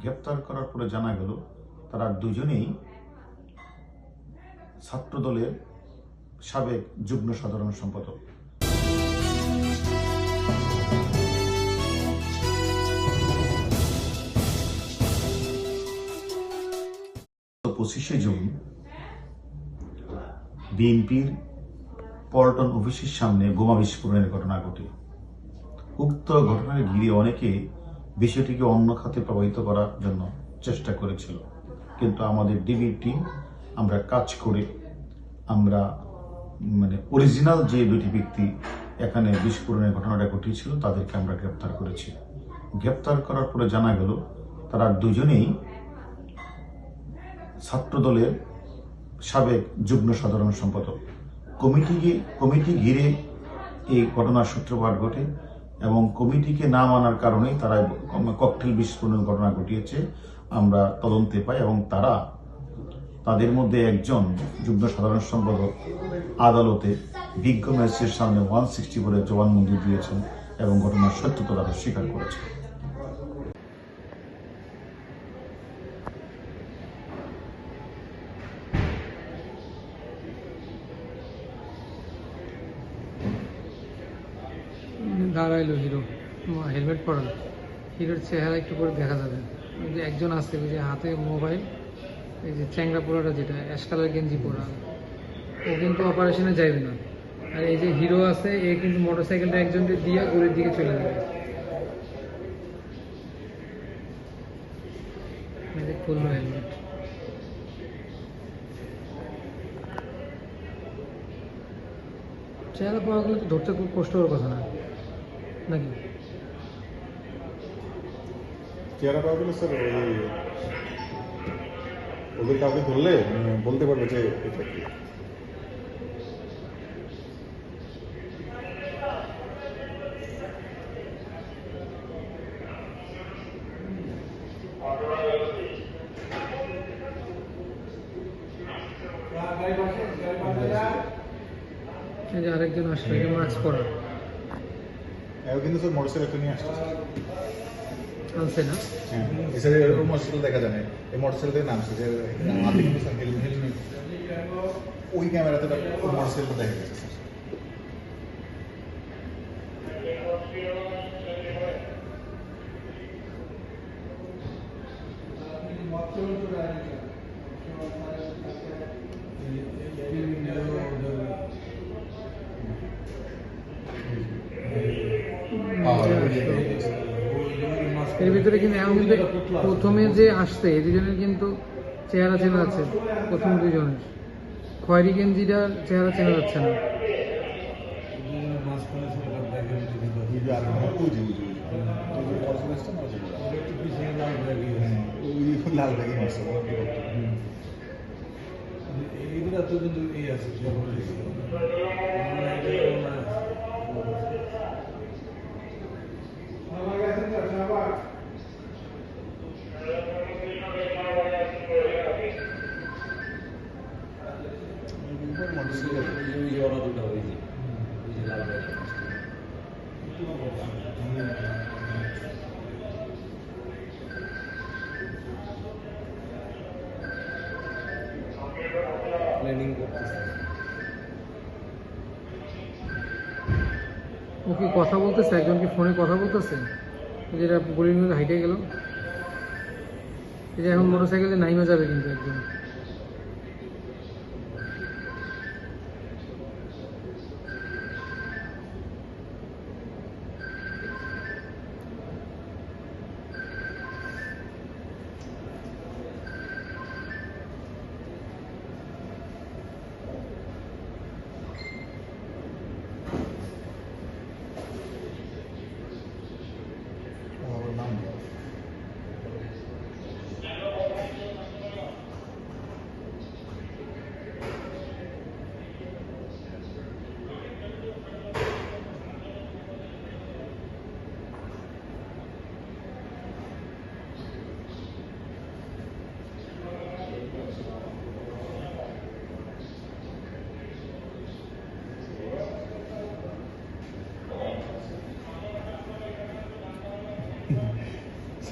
গ্রেপ্তার করার পরে জানা গেল, তারা দুজনেই ছাত্রদলের সাবেক যুগ্ম সাধারণ সম্পাদক। পঁচিশে জুন বিএনপির পল্টন অফিসের সামনে বোমা বিস্ফোরণের ঘটনা ঘটে। উক্ত ঘটনার ঘিরে অনেকে বিষয়টিকে অন্য খাতে প্রবাহিত করার জন্য চেষ্টা করেছিল। কিন্তু আমাদের ডিবি টিম, আমরা কাজ করে, আমরা মানে অরিজিনাল যে দুটি ব্যক্তি এখানে বিস্ফোরণের ঘটনাটা ঘটিয়েছিল, তাদেরকে আমরা গ্রেপ্তার করেছি। গ্রেপ্তার করার পরে জানা গেল, তারা দুজনেই ছাত্রদলের সাবেক যুগ্ম সাধারণ সম্পাদক। কমিটি কমিটি ঘিরে এই ঘটনার সূত্রপাত ঘটে। এবং কমিটিকে না মানার কারণেই তারা ককটেল বিস্ফোরণের ঘটনা ঘটিয়েছে। আমরা তদন্তে পাই এবং তারা তাদের মধ্যে একজন যুগ্ম সাধারণ সম্পাদক আদালতে বিজ্ঞ ম্যাজিস্ট্রেটের সামনে ওয়ান সিক্সটি করে জবানবন্দি দিয়েছেন এবং ঘটনার সত্যতা তারা স্বীকার করেছেন। দাঁড়াইলো হিরো। হেলমেট পরা হিরোর চেহারা একটু করে দেখা যাবে। যে একজন আছে যে হাতে মোবাইল এই যে চ্যাংরা পোড়াটা যেটা অ্যাশ কালার গেঞ্জি পরা। ও কিন্তু অপারেশনে যাইবে না। আর এই যে হিরো আছে, এ কিন্তু মোটরসাইকেলটা একজনকে দিয়ে গলির দিকে চলে যাবে। চেহারা পাওয়া গেলে তো ধরতে খুব কষ্টকর কথা না। নাকি? চেহারা পাওয়া গেলে স্যার ওই ওদের কাউকে ধরলে বলতে পারবে যে এটা কি। আরেকজন আসলে এই মাস্ক পরা। কিন্তু স্যার মোটরসাইকেল একটা নিয়ে আসছে আনছে না হ্যাঁ এছাড়া এরকম মোটরসাইকেল দেখা যায় না এই মোটরসাইকেল থেকে নামছে যে হাতে কিন্তু স্যার হেলমেট হেলমেট ওই ক্যামেরাতে মোটরসাইকেল দেখা গেছে স্যার এর ভিতরে কিন্তু এখন প্রথমে যে আসছে, এই দুজনের কিন্তু চেহারা চেনা আছে প্রথম দুজনের। খয়েরি গেঞ্জিটার চেহারা চেনা যাচ্ছে না। ওই যে আর ওই যে ওই যে ওই যে মোটরসাইকেল আসছে মোটরসাইকেল ওই লাল ব্যাগে মারছে এগুলা তো কিন্তু এই আছে মোটরসাইকেল ওরা দুটো ওই যে ওই যে লাল প্ল্যানিং করতেছে ও কি কথা বলতেছে? একজন কি ফোনে কথা বলতেছে? যেটা গলির মধ্যে হাইটে গেল। এখন মোটরসাইকেলে নাইমা যাবে কিন্তু একজন ওর নাম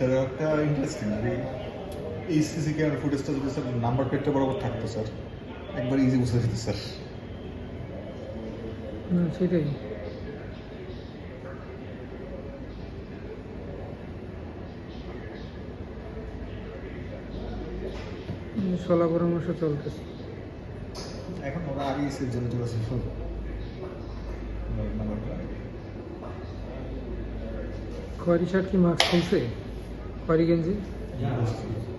স্যার একটা ইন্টারেস্টিং এই সিসি ক্যামেরা ফুটেজটা যদি স্যার নাম্বার প্লেটটা বরাবর থাকতো স্যার একবার ইজি বুঝতে যেত স্যার। সেটাই। সলা পরামর্শ চলতেছে। এখন ওরা আগেই সেভ জন্য চলে আসে খয়রি শার্ট কি মাস্ক খুলছে খয়রি গেঞ্জি হুম ঘটনার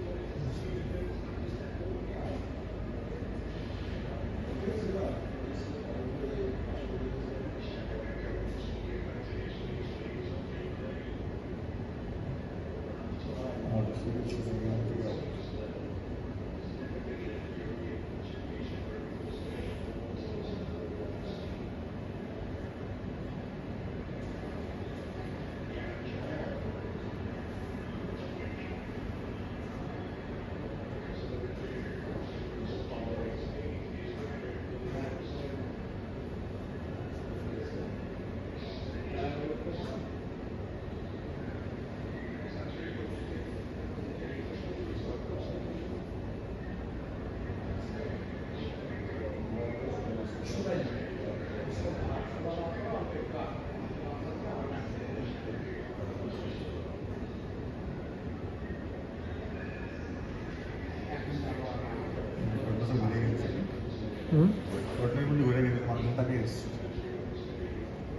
মধ্যে ঘুরে গেছে মানুষ তাকে এসছে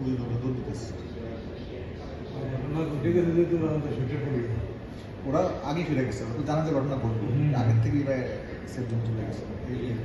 ওই দৌড় দৌড় দিতেছে ঘটনা ঘটে গেছে যেহেতু আমরা শুটে ওরা আগেই ফিরে গেছে ওরা তো জানা যে ঘটনা ঘটবে। আগের থেকেই এরা সেফ জোন চলে গেছে। এই- এই-